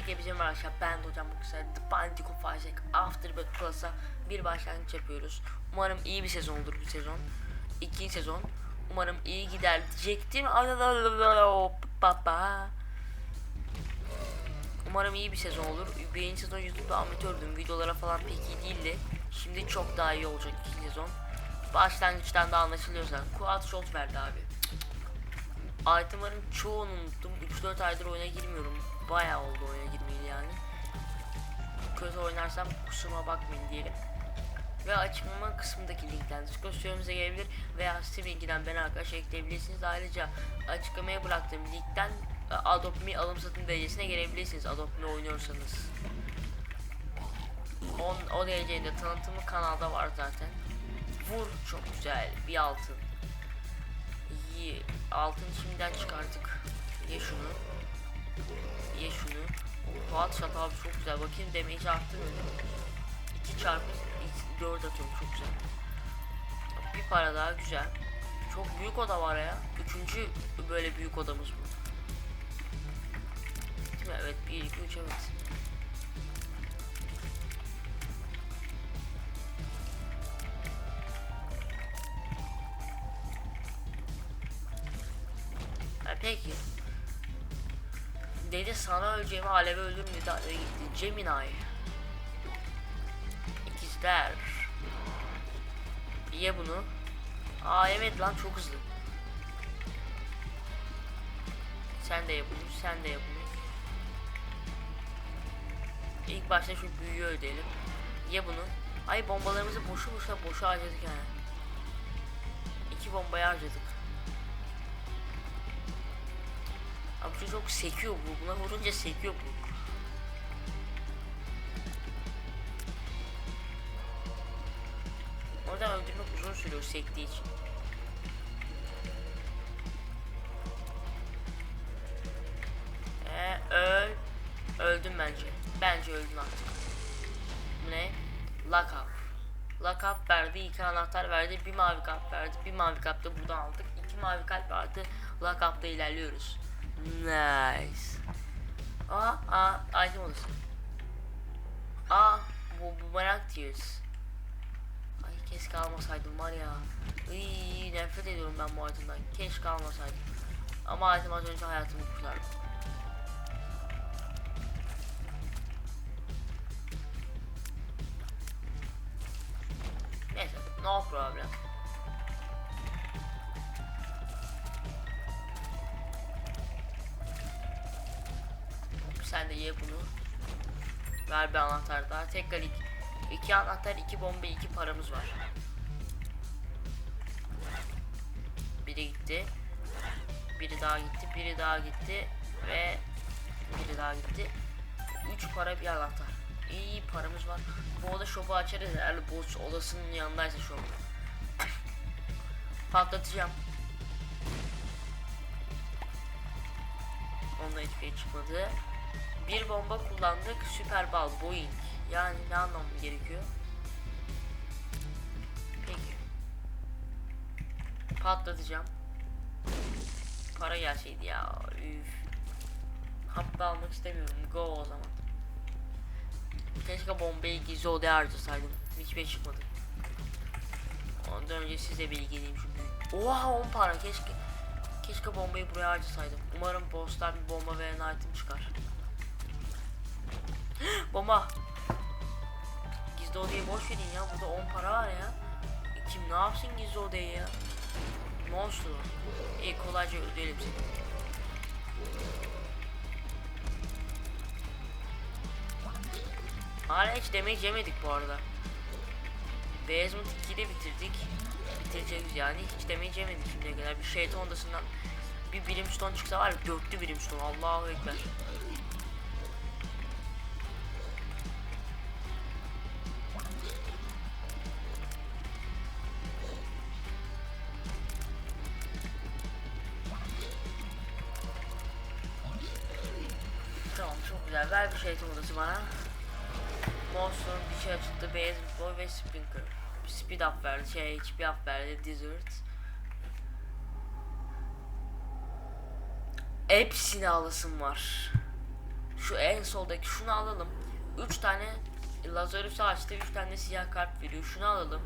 Öncelikle bizim arkadaşlar ben de hocam bu güzel The Binding of Isaac Afterbirth Plus'a bir başlangıç yapıyoruz. Umarım iyi bir sezon olur bu sezon. İkinci sezon. Umarım iyi gider diyecektim. Umarım iyi bir sezon olur. Birinci sezon YouTube'da amatördüm. Videolara falan pek iyi değildi. Şimdi çok daha iyi olacak ikinci sezon. Başlangıçtan da anlaşılıyorsa. Quad shot verdi abi. Itemların çoğunu unuttum. 3-4 aydır oyuna girmiyorum. Bayağı oldu oyuna girmeyeli yani. Kötü oynarsam kusuruma bakmayın diyelim. Ve açıklama kısmındaki linkten Discord serverimize gelebilir veya Steam linkinden beni arkadaş ekleyebilirsiniz. Ayrıca açıklamaya bıraktığım linkten e, Adopt Me alım satım derecesine gelebilirsiniz Adopt Me oynuyorsanız. On, o derecenin de tanıtımı kanalda var zaten. Vur çok güzel bir altın. İyi altın şimdiden çıkarttık. Ye şunu. Ye şunu. Fuat shot abi çok güzel. Bakayım damage arttı mı? 2 çarpı 4 atıyorum çok güzel. Bir para daha güzel. Çok büyük oda var ya. Üçüncü böyle büyük odamız bu. Evet 1 2 3 evet. Peki. Dedi sana öleceğimi aleve öldüm dedi aleve gitti. Gemini. İkizler. Ye bunu. Aa evet lan çok hızlı. Sen de ye bunu, sen de ye bunu. İlk başta şu büyüyü ödeyelim. Ye bunu. Ay bombalarımızı boşu boşuna boşa harcadık yani. İki bombayı harcadık. Şu çok sekiyor bu. Buna vurunca sekiyor bu. Oradan öldürmek uzun sürüyor sektiği için. Ee, öl. Öldüm bence. Bence öldüm artık. Bu ne? Lakap. Lakap verdi, iki anahtar verdi, bir mavi kap verdi, bir mavi kap da buradan aldık. İki mavi kalp vardı. Lakapta ilerliyoruz. Nice. Aa, aa, item odası. Aa, bu bumerang tears. Ay keşke almasaydım var ya. Iy, nefret ediyorum ben bu itemden. Keşke almasaydım. Ama item az önce hayatımı kurtardı. Neyse, no problem. Ver bir anahtar daha. Tekrar iki, iki anahtar, iki bomba, iki paramız var. Biri gitti. Biri daha gitti, biri daha gitti ve biri daha gitti. Üç para bir anahtar. İyi paramız var. Bu oda şopu açarız eğer boş odasının yanındaysa şop. Patlatacağım. Onda hiçbir şey çıkmadı. Bir bomba kullandık. Süper bal Boeing. Yani ne anlamı gerekiyor? Peki. Patlatacağım. Para gelseydi ya. Üf. Hatta almak istemiyorum. Go o zaman. Keşke bombayı gizli odaya harcasaydım. Hiçbir şey çıkmadı. Ondan önce size bilgileyim çünkü. Oha 10 para keşke. Keşke bombayı buraya harcasaydım. Umarım boss'tan bir bomba veren item çıkar. Bomba. Gizli odayı boş verin ya. Burada 10 para var ya. Kim ne yapsın gizli odayı ya? Monster. İyi kolayca ödeyelim seni. Hala hiç damage yemedik bu arada. Basement 2'de bitirdik. Bitireceğiz yani. Hiç damage yemedik şimdiye kadar. Bir şeytan odasından bir brimstone çıksa var ya dörtlü brimstone. Allahu ekber. Boy ve Sprinkler. Speed up verdi. Şey HP up verdi. Desert. Hepsini alasım var. Şu en soldaki şunu alalım. 3 tane Lazarus açtı. 3 tane siyah kart veriyor. Şunu alalım.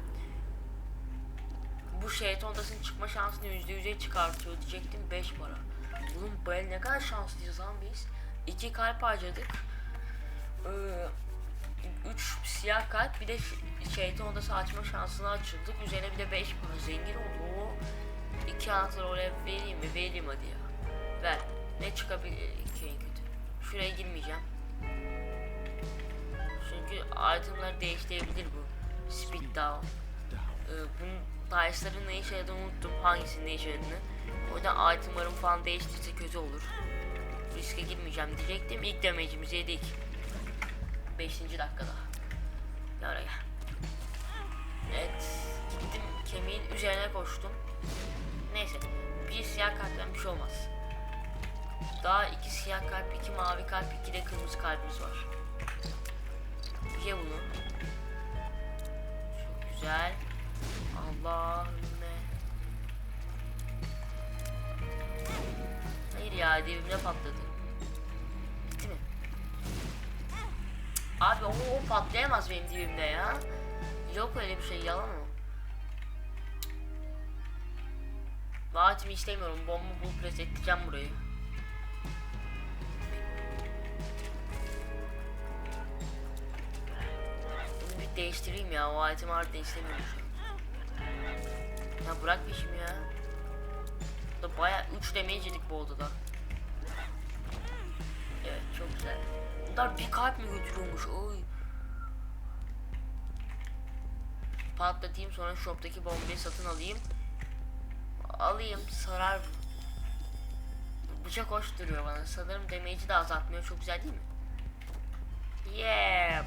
Bu şeytan odasının çıkma şansını %100'e çıkartıyor diyecektim 5 para. Oğlum bu el ne kadar şanslıyız lan biz. 2 kalp harcadık. 3 siyah kalp bir de şeytan odası açma şansını açıldık. Üzerine bir de 5 para zengin oldu. İki anahtarı oraya vereyim mi? Vereyim hadi ya. Ver. Ne çıkabilir ki en kötü? Şuraya girmeyeceğim. Çünkü itemları değiştirebilir bu. Speed down. Ee, bunun dice'ların ne işe yaradığını unuttum. Hangisinin ne işe yaradığını. O yüzden itemlarım falan değiştirse kötü olur. Riske girmeyeceğim diyecektim. İlk damage'imizi yedik. 5. dakikada. Ya oraya. Evet. Gittim kemiğin üzerine koştum. Neyse. Bir siyah kalpten bir şey olmaz. Daha iki siyah kalp, iki mavi kalp, iki de kırmızı kalbimiz var. Ye bunu. Çok güzel. Allahümme. Hayır ya dibimde patladı. Abi o, o patlayamaz benim dibimde ya. Yok öyle bir şey yalan o. Vaatimi istemiyorum. Bomba bulup resetleyeceğim burayı. Bunu bir değiştireyim ya. O item harbiden istemiyorum şu an. Ya bırak peşimi ya. Da baya 3 damage yedik bu odada. Evet çok güzel. Bunlar bir kalp mi götürüyormuş? Oy. Patlatayım sonra shop'taki bombayı satın alayım. Alayım sarar. Bıçak hoş duruyor bana. Sanırım damage'i de azaltmıyor. Çok güzel değil mi? Yeah.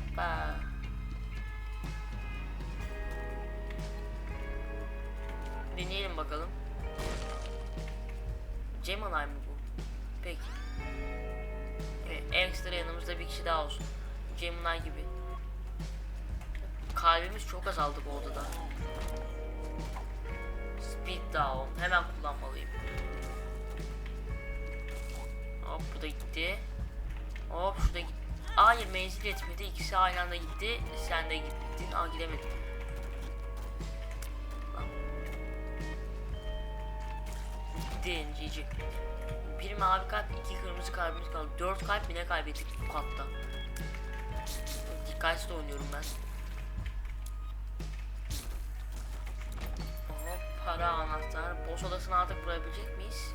Deneyelim bakalım. Gemini mı bu? Peki. Ekstra yanımızda bir kişi daha olsun. Gemini gibi. Kalbimiz çok azaldı bu odada. Speed down. Hemen kullanmalıyım. Hop bu da gitti. Hop şu da gitti. Hayır menzil yetmedi. İkisi aynı anda gitti. Sen de gittin. Aa gidemedin. Gittin cici. 20 abi kalp, 2 kırmızı kalbimiz kaldı. 4 kalp bile kaybettik bu katta. Dikkatli oynuyorum ben. Aha, para anahtar. Boss odasını artık bulabilecek miyiz?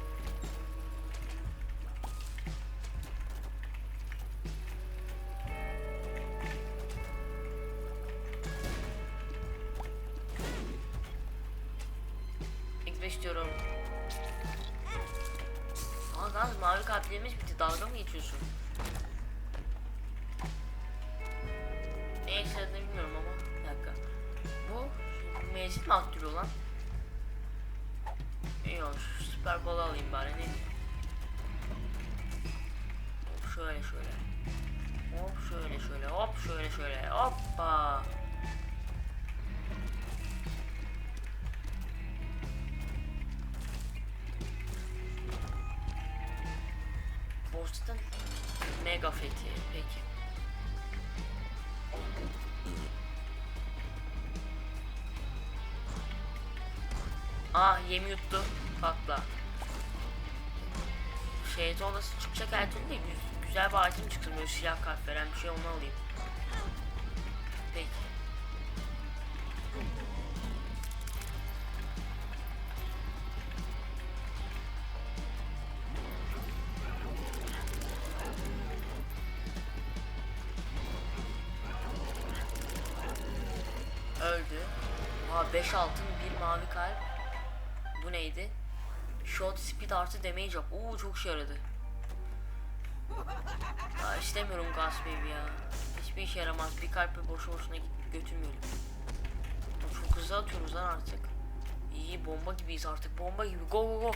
Boston Mega Fethi. Peki. Ah yemi yuttu. Patla. Şeytan odası çıkacak her türlü de güz- güzel bir item çıksın böyle siyah kart veren bir şey onu alayım. Peki. Speed artı damage yap. Oo çok işe yaradı. Aa, istemiyorum gas baby ya. Hiçbir işe yaramaz. Bir kalple boşu boşuna götürmeyelim. Çok hızlı atıyoruz lan artık. İyi bomba gibiyiz artık. Bomba gibi. Go go go.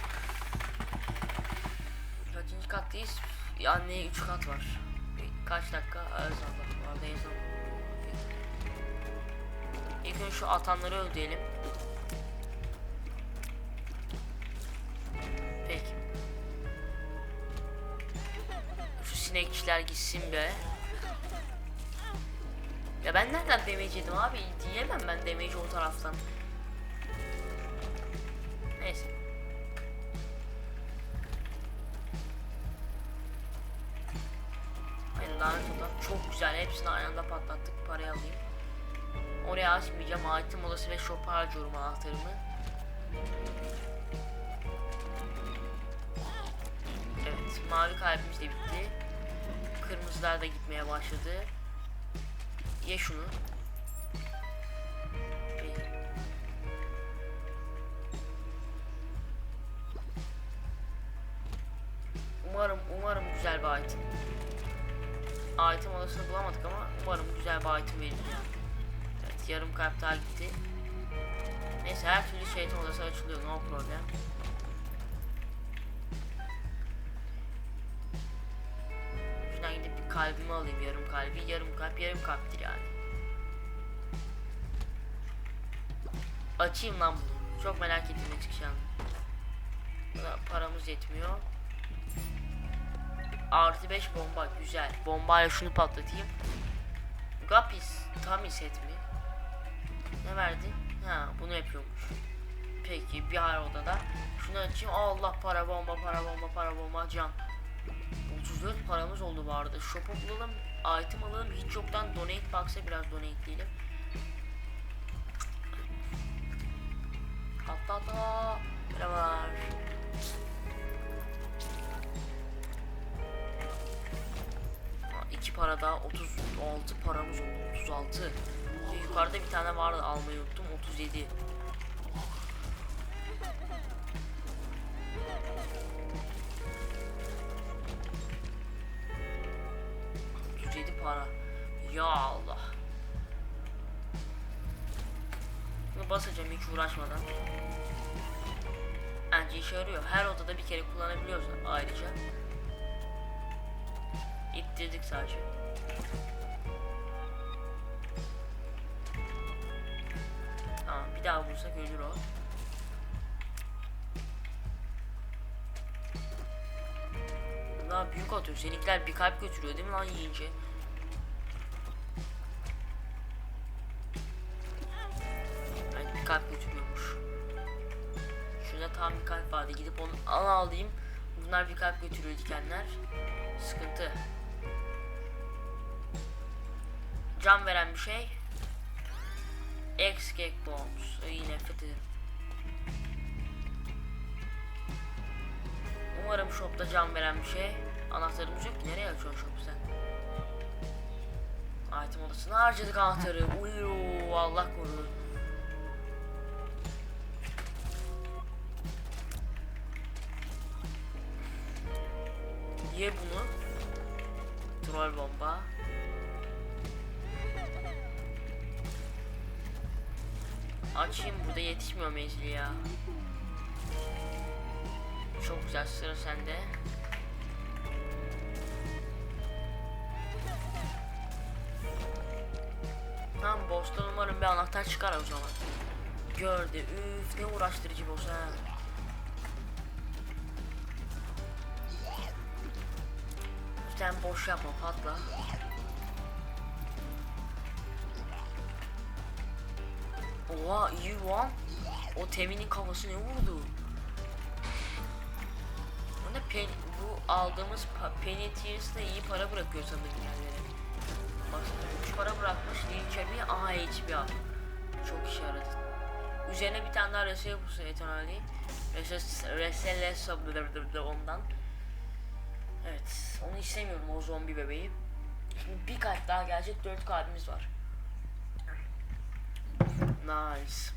Kaçıncı kattayız? Anneye 3 kat var. Bir- Kaç dakika? Erzallah. Bu arada. İlk önce şu atanları öldürelim. Ekşiler gitsin be. Ya ben nereden damage yedim abi? Diyemem ben damage o taraftan. Neyse. Aynen lanet oda. Çok güzel. Hepsini aynı anda patlattık. Parayı alayım. Oraya açmayacağım. Item odası ve shop'a harcıyorum anahtarımı. Evet. Mavi kalbimiz de bitti. Kırmızılar da gitmeye başladı. Ye şunu. Umarım, umarım güzel bir item. Item odasını bulamadık ama umarım güzel bir item verir. Evet, yarım kalp daha gitti. Neyse her türlü şeytan odası açılıyor, no problem. Kalbimi alayım, yarım kalbi. Yarım kalp, yarım kalptir yani. Açayım lan bunu. Çok merak ettim ne çıkacağını. Buna paramız yetmiyor. Artı 5 bomba güzel. Bombayla şunu patlatayım. Gapis tam set mi? Ne verdi? Ha bunu yapıyormuş. Peki bir her odada. Şunu açayım. Allah para bomba para bomba para bomba can. 34 paramız oldu vardı. Shop'u bulalım. Item alalım. Hiç yoktan donate box'a biraz donate diyelim. Hatta hatta. Merhabalar. Ha, İki para daha 36 paramız oldu 36 Ve yukarıda bir tane vardı almayı unuttum 37 37 para Ya Allah Bunu basacağım hiç uğraşmadan Bence işe yarıyor her odada bir kere kullanabiliyoruz ayrıca İttirdik sadece. Tamam bir daha vursak ölür o. Daha büyük atıyor. Seninkiler bir kalp götürüyor değil mi lan yiyince? Can veren bir şey. X Gag Bombs. Ay nefret ederim. Umarım shopta can veren bir şey. Anahtarımız yok ki. Nereye açıyorsun shop'u sen? Item odasına harcadık anahtarı. Uyuu Allah korusun. Ye bunu. Troll bomba. Açayım burada yetişmiyor menzili ya. Çok güzel sıra sende. Tamam boss'tan umarım bir anahtar çıkar o zaman. Gördü. Üf ne uğraştırıcı boss ha. Sen boş yapma patla. Oha iyi lan. O teminin kafası ne vurdu? Bu ne pen, bu aldığımız tiers'da iyi para bırakıyor sanırım yerlere. Baksana 3 para bırakmış. Lil Kemi aha HP al. Çok işe yaradı. Üzerine bir tane daha resel yapıyorsun etanoli. Resel resel ondan. Evet, onu istemiyorum o zombi bebeği. Şimdi bir kalp daha gelecek, dört kalbimiz var. Nice.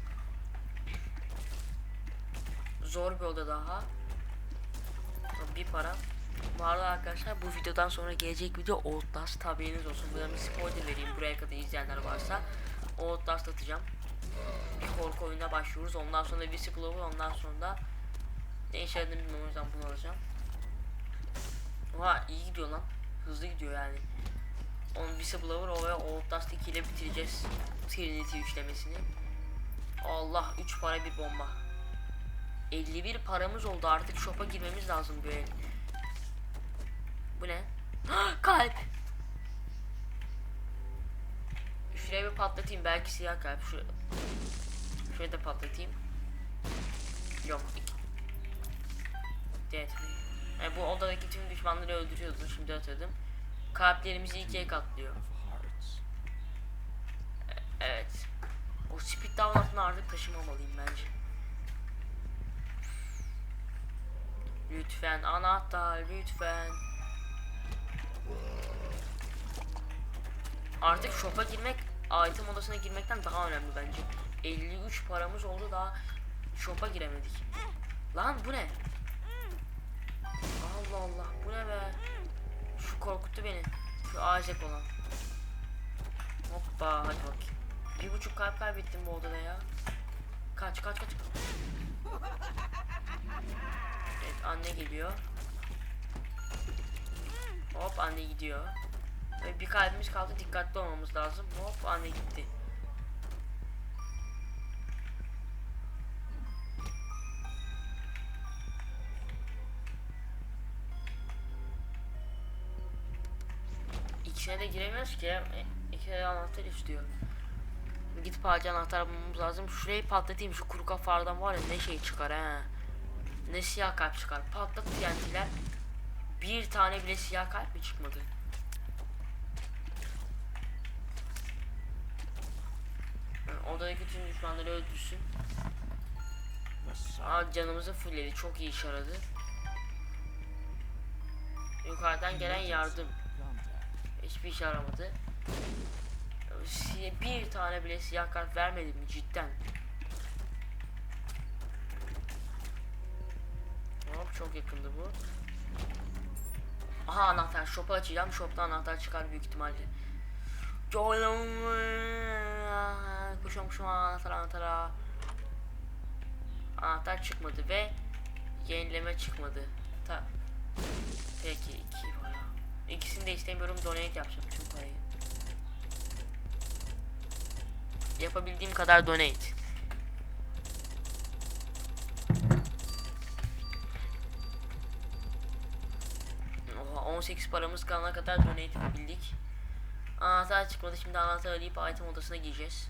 Zor bir oda daha. Bir para. Bu arada arkadaşlar bu videodan sonra gelecek video Outlast haberiniz olsun. Buradan bir spoiler vereyim buraya kadar izleyenler varsa. Outlast atacağım. Bir korku oyununa başlıyoruz. Ondan sonra Whistleblower, ondan sonra da ne işe yaradığını bilmiyorum o yüzden bunu alacağım. Oha iyi gidiyor lan. Hızlı gidiyor yani. Onun Whistleblower o ve Outlast 2 ile bitireceğiz. Trinity üçlemesini. Allah 3 para bir bomba. 51 paramız oldu artık shop'a girmemiz lazım böyle. Bu ne? kalp. Şuraya bir patlatayım belki siyah kalp. Şu Şuraya da patlatayım. Yok. Evet. Yani bu odadaki tüm düşmanları öldürüyordu. Şimdi hatırladım. Kalplerimizi ikiye katlıyor. Evet. O speed down altına artık taşımamalıyım bence. Lütfen anahtar lütfen. Artık shop'a girmek item odasına girmekten daha önemli bence. 53 paramız oldu daha shop'a giremedik. Lan bu ne? Allah Allah bu ne be? Şu korkuttu beni. Şu Isaac olan. Hoppa hadi bakayım. Bir buçuk kalp kaybettim bu odada ya. Kaç kaç kaç. Evet anne geliyor. Hop anne gidiyor. Ve bir kalbimiz kaldı dikkatli olmamız lazım. Hop anne gitti. İkisine de giremiyoruz ki. E, de anahtar istiyor. Gidip acil anahtar bulmamız lazım. Şurayı patlatayım şu kuru kafalardan var ya ne şey çıkar ha. Ne siyah kalp çıkar. Patlat TNT'ler. Bir tane bile siyah kalp mi çıkmadı? Odadaki tüm düşmanları öldürsün. Aa canımızı fullledi. Çok iyi iş aradı. Yukarıdan gelen yardım. Hiçbir işe yaramadı. Si- Bir tane bile siyah kart vermedi mi cidden? Hop çok yakındı bu. Aha anahtar. Shop'u açacağım. Shop'ta anahtar çıkar büyük ihtimalle. Koşuyorum koşuyorum anahtar anahtara. Anahtar çıkmadı ve yenileme çıkmadı. Ta Peki iki para. İkisini de istemiyorum. Donate yapacağım tüm parayı. Yapabildiğim kadar donate. Oha 18 paramız kalana kadar donate yapabildik. Anahtar çıkmadı. Şimdi anahtar arayıp item odasına gireceğiz.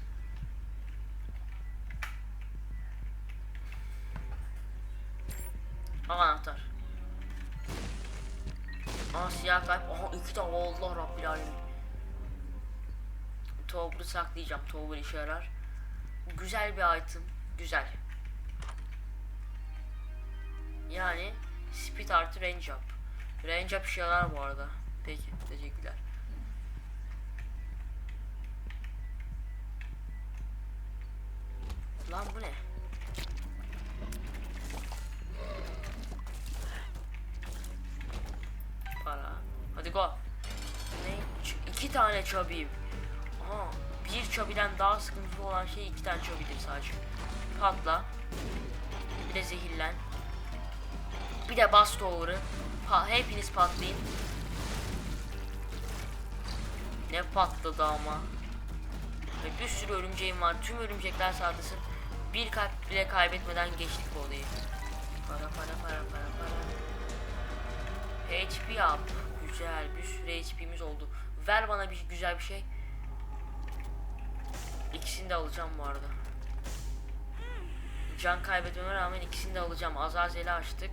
İki tane Allah Rabbil Alemin. Tower'ı saklayacağım. Tower işe yarar. Güzel bir item. Güzel. Yani speed artı range up. Range up işe yarar bu arada. Peki teşekkürler. Lan bu ne? Hadi go. Ne? Ç- tane çabiyim. Aha, bir çabiden daha sıkıntılı olan şey iki tane çabidir sadece. Patla. Bir de zehirlen. Bir de bas tower'ı. Pa hepiniz patlayın. Ne patladı ama. Ve bir sürü örümceğim var. Tüm örümcekler saldırsın. Bir kalp bile kaybetmeden geçtik bu olayı. Para para para para para. HP yap. Güzel. Bir sürü HP'miz oldu. Ver bana bir güzel bir şey. İkisini de alacağım bu arada. Can kaybetmeme rağmen ikisini de alacağım. Azazel'i açtık.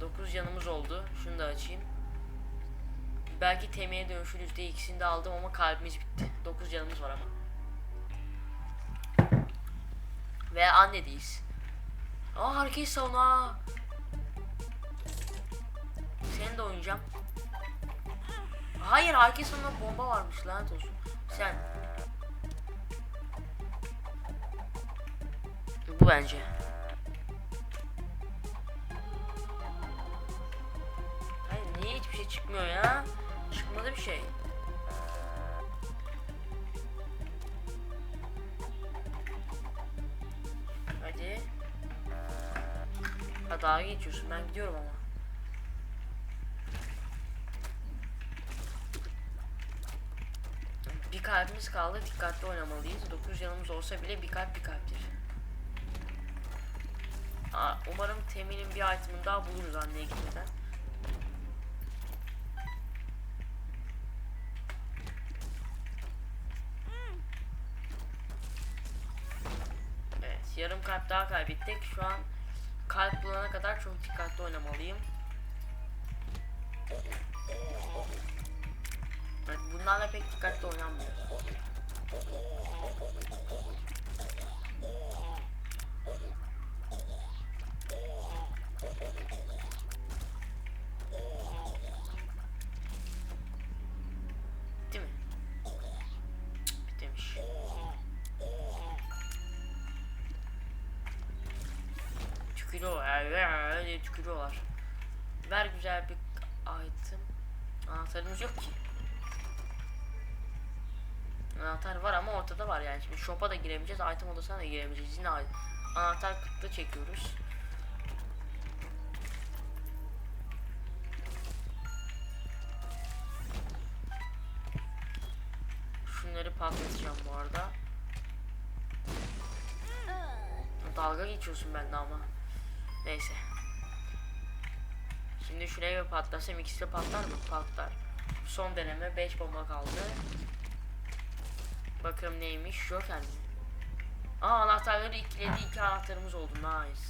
9 canımız oldu. Şunu da açayım. Belki temiğe dönüşürüz diye ikisini de aldım ama kalbimiz bitti. 9 canımız var ama. Ve annedeyiz. Aa hareket savuna. De oynayacağım. Hayır hareket savuna bomba varmış lanet olsun. Sen. Bu bence. Hayır niye hiçbir şey çıkmıyor ya? Çıkmadı bir şey. Hadi. Ha daha geçiyorsun ben gidiyorum ama. canımız kaldı. Dikkatli oynamalıyız. 9 canımız olsa bile bir kalp bir kalptir. Aa, umarım Temin'in bir itemini daha buluruz anneye gitmeden. Evet yarım kalp daha kaybettik. Şu an kalp bulana kadar çok dikkatli oynamalıyım. Evet, bunlarla pek dikkatli oynanmıyor. Bitti mi? Diye tükürüyorlar. Ver güzel bir item. Anahtarımız yok ki. Anahtar var ama ortada var yani. Şimdi shop'a da giremeyeceğiz, item odasına da giremeyeceğiz. Yine anahtar kıtlığı çekiyoruz. Şunları patlatacağım bu arada. Dalga geçiyorsun bende ama. Neyse. Şimdi şuraya patlasam ikisi de patlar mı? Patlar. Son deneme 5 bomba kaldı. Bakalım neymiş? Joker mi? Aa anahtarları ikiledi. iki anahtarımız oldu. Nice.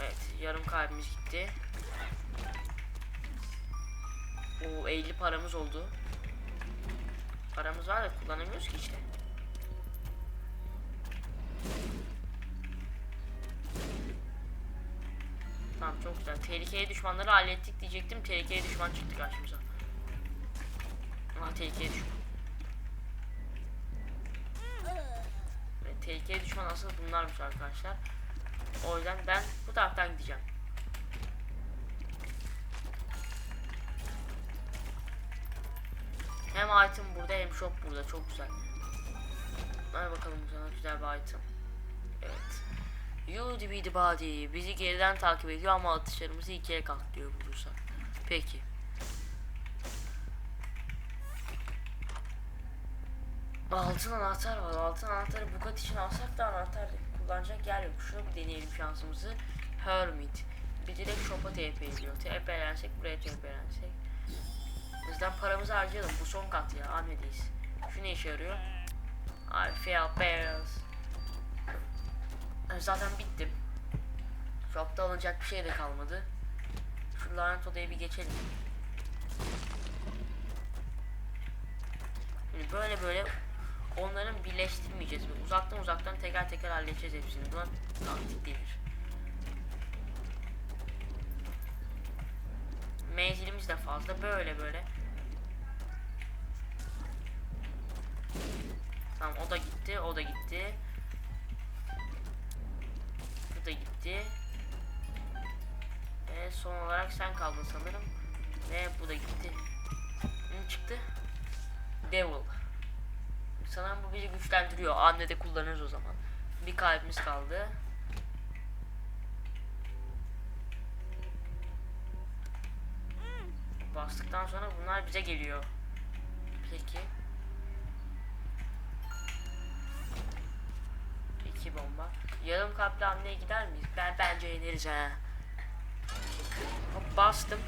Evet yarım kalbimiz gitti. Oo 50 paramız oldu. Paramız var da kullanamıyoruz ki işte. Tamam çok güzel. Tehlikeli düşmanları hallettik diyecektim. Tehlikeli düşman çıktı karşımıza. Aha tehlikeli düşman. Ve tehlikeli düşman asıl bunlarmış arkadaşlar. O yüzden ben bu taraftan gideceğim. Hem item burada hem shop burada. Çok güzel. Hadi bakalım sana güzel bir item. Evet. Be the body. Bizi geriden takip ediyor ama atışlarımızı ikiye katlıyor bulursak. Peki. Altın anahtar var. Altın anahtarı bu kat için alsak da anahtar kullanacak yer yok. Şunu bir deneyelim şansımızı. Hermit. Bir direkt shop'a TP ediyor. TP'lensek buraya TP'lensek. Bizden paramızı harcayalım. Bu son kat ya. Ahmet'iyiz. Şu ne işe yarıyor? I feel bells. Zaten bittim. Shop'ta alınacak bir şey de kalmadı. Şu lanet odaya bir geçelim. Böyle böyle onların birleştirmeyeceğiz. Böyle uzaktan uzaktan teker teker halledeceğiz hepsini. Buna taktik denir. Menzilimiz de fazla. Böyle böyle. Tamam o da gitti, o da gitti. Bu da gitti. Ve son olarak sen kaldın sanırım. Ve bu da gitti. Güçlendiriyor. Anne de kullanırız o zaman. Bir kalbimiz kaldı. Bastıktan sonra bunlar bize geliyor. Peki. İki bomba. Yarım kalpli anneye gider miyiz? Ben bence ineriz ha. Bastım.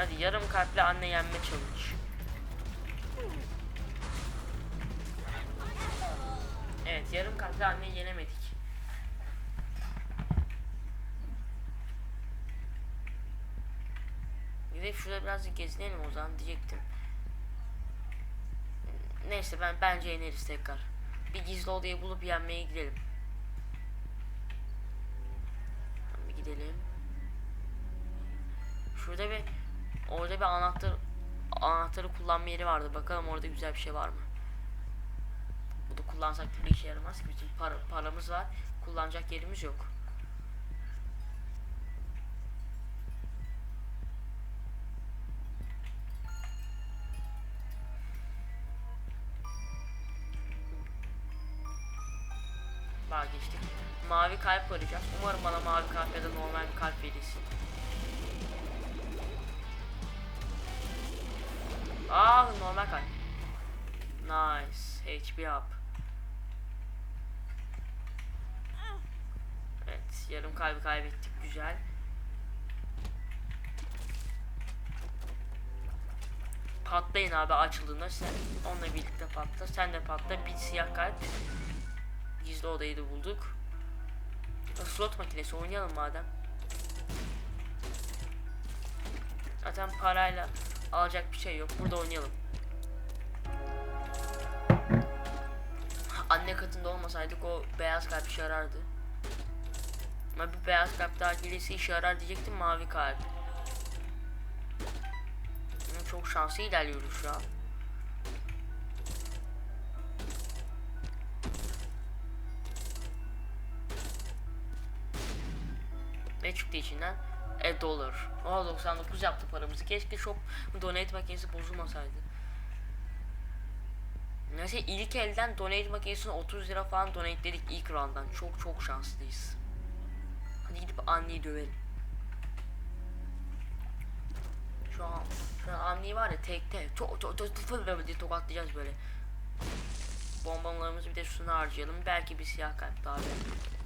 Hadi yarım kalpli anne yenme challenge. Evet yarım kalpli anneyi yenemedik. Gidip şurada birazcık gezinelim o zaman diyecektim. Neyse ben bence yeneriz tekrar. Bir gizli odayı bulup yenmeye gidelim. Bir gidelim. Şurada bir bir anahtar anahtarı kullanma yeri vardı. Bakalım orada güzel bir şey var mı? Bu da kullansak bir işe yaramaz ki. Bizim para, paramız var. Kullanacak yerimiz yok. Vazgeçtik. Mavi kalp arayacağız. Umarım bana mavi kalp ya da normal bir kalp verirsin. Ah normal kalp. Nice. HP up. yarım kalbi kaybettik güzel. Patlayın abi açıldığında sen onunla birlikte patla. Sen de patla. Bir siyah kalp. Gizli odayı da bulduk. Slot makinesi oynayalım madem. Zaten parayla alacak bir şey yok. Burada oynayalım. Anne katında olmasaydık o beyaz kalp işe yarardı. Ama bir beyaz kalp daha gelirse işe yarar diyecektim mavi kalp. Çok şanslı ilerliyoruz şu an. Ne çıktı içinden? E dolar. Oha 99 yaptı paramızı. Keşke shop donate makinesi bozulmasaydı. Neyse ilk elden donate makinesine 30 lira falan donate dedik ilk round'dan. Çok çok şanslıyız. Hadi gidip anneyi dövelim. Şu an, şu an anneyi var ya tekte çok çok çok çok diye tokatlayacağız böyle. Bombalarımızı bir de şuna harcayalım. Belki bir siyah kalp daha verir.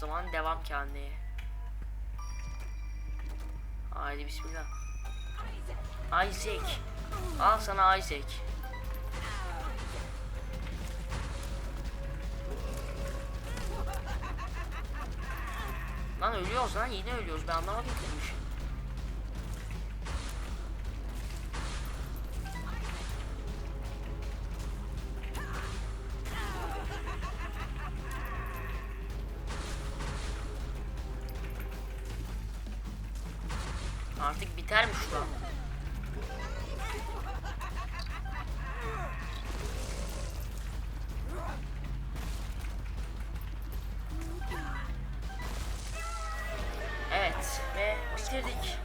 Zaman devam ki. Haydi bismillah. Isaac. Al sana Isaac. Lan ölüyoruz lan yine ölüyoruz ben anlamadım ki Artık biter mi şu an? Evet ve bitirdik.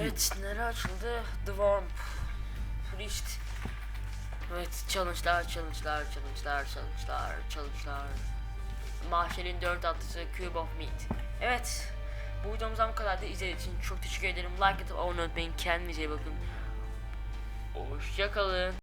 Evet nere açıldı? The Worm. Priest. Evet challenge'lar, challenge'lar, challenge'lar, challenge'lar, challenge'lar. Mahşerin dört atlısı Cube of Meat. Evet. Bu videomuzdan bu kadar da izlediğiniz için çok teşekkür ederim. Like atıp abone olmayı. Kendinize iyi bakın. Hoşçakalın.